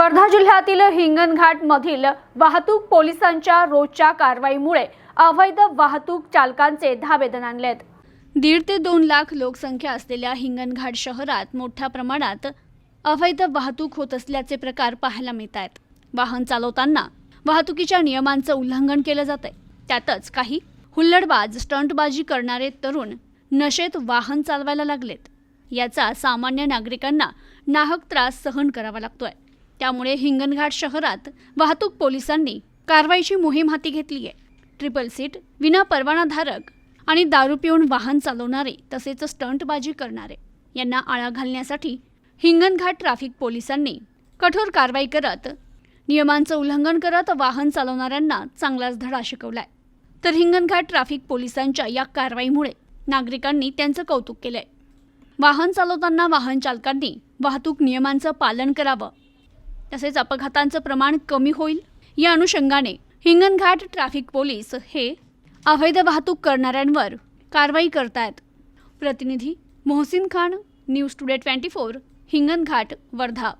वर्धा जिल्ह्यातील हिंगणघाट मधील वाहतूक पोलिसांच्या रोजच्या कारवाईमुळे अवैध वाहतूक चालकांचे धाबे आहेत. दीड ते दोन लाख लोकसंख्या असलेल्या हिंगणघाट शहरात मोठ्या प्रमाणात अवैध वाहतूक होत असल्याचे प्रकार पाहायला मिळत आहेत. वाहन चालवताना वाहतुकीच्या नियमांचं उल्लंघन केलं जात आहे. त्यातच काही हुल्लडबाज स्टंटबाजी करणारे तरुण नशेत वाहन चालवायला लागलेत. याचा सामान्य नागरिकांना नाहक त्रास सहन करावा लागतोय. त्यामुळे हिंगणघाट शहरात वाहतूक पोलिसांनी कारवाईची मोहीम हाती घेतली आहे. ट्रिपल सीट विना परवानाधारक आणि दारू पिऊन वाहन चालवणारे तसेच स्टंटबाजी करणारे यांना आळा घालण्यासाठी हिंगणघाट ट्रॅफिक पोलिसांनी कठोर कारवाई करत नियमांचं उल्लंघन करत वाहन चालवणाऱ्यांना चांगलाच धडा शिकवलाय. तर हिंगणघाट ट्रॅफिक पोलिसांच्या या कारवाईमुळे नागरिकांनी त्यांचं कौतुक केलंय. वाहन चालवताना वाहन चालकांनी वाहतूक नियमांचं पालन करावं तसेच अपघातांचं प्रमाण कमी होईल. या अनुषंगाने हिंगणघाट ट्रॅफिक पोलीस हे अवैध वाहतूक करणाऱ्यांवर कारवाई करतायत. प्रतिनिधी Mohsin Khan news today twenty four Hinganghat Wardha.